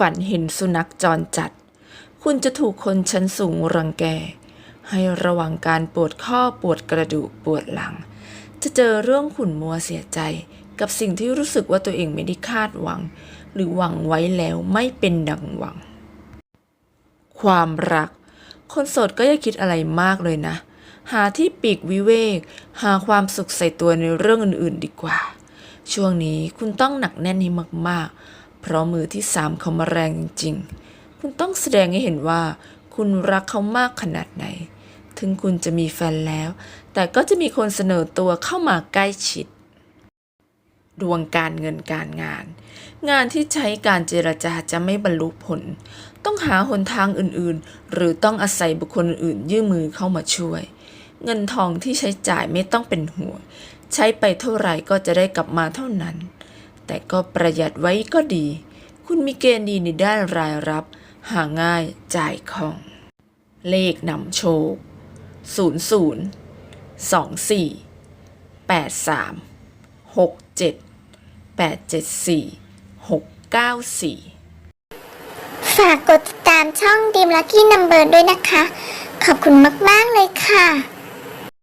ฝันเห็นสุนัขจรจัด คุณจะถูกคนชั้นสูงรังแก ให้ระวังการปวดข้อปวดกระดูกปวดหลัง จะเจอเรื่องขุ่นมัวเสียใจ กับสิ่งที่รู้สึกว่าตัวเองไม่ได้คาดหวัง หรือหวังไว้แล้วไม่เป็นดังหวัง ความรัก คนโสดก็อย่าคิดอะไรมากเลยนะ หาที่ปีกวิเวก หาความสุขใส่ตัวในเรื่องอื่นๆ ดีกว่า ช่วงนี้คุณต้องหนักแน่นให้มากๆ เพราะมือที่สามเขามาแรงจริงๆ คุณต้องแสดงให้เห็นว่า คุณรักเขามากขนาดไหน ถึงคุณจะมีแฟนแล้ว แต่ก็จะมีคนเสนอตัวเข้ามาใกล้ชิด ดวงการเงินการงาน งานที่ใช้การเจรจาจะไม่บรรลุผล ต้องหาหนทางอื่นๆ หรือต้องอาศัยบุคคลอื่นยื่นมือเข้ามาช่วย เงินทองที่ใช้จ่ายไม่ต้องเป็นห่วงใช้ไปเท่าไหร่ก็จะได้กลับมาเท่านั้น แต่ก็ประหยัดไว้ก็ดี คุณมีเกณฑ์ดีในด้านรายรับ หาง่ายจ่ายคล่อง เลขนำโชค 00 24 83 67 874 694 ฝากกดติดตามช่องดีมลักกี้นัมเบอร์ด้วยนะคะ ขอบคุณมาก ๆ เลยค่ะ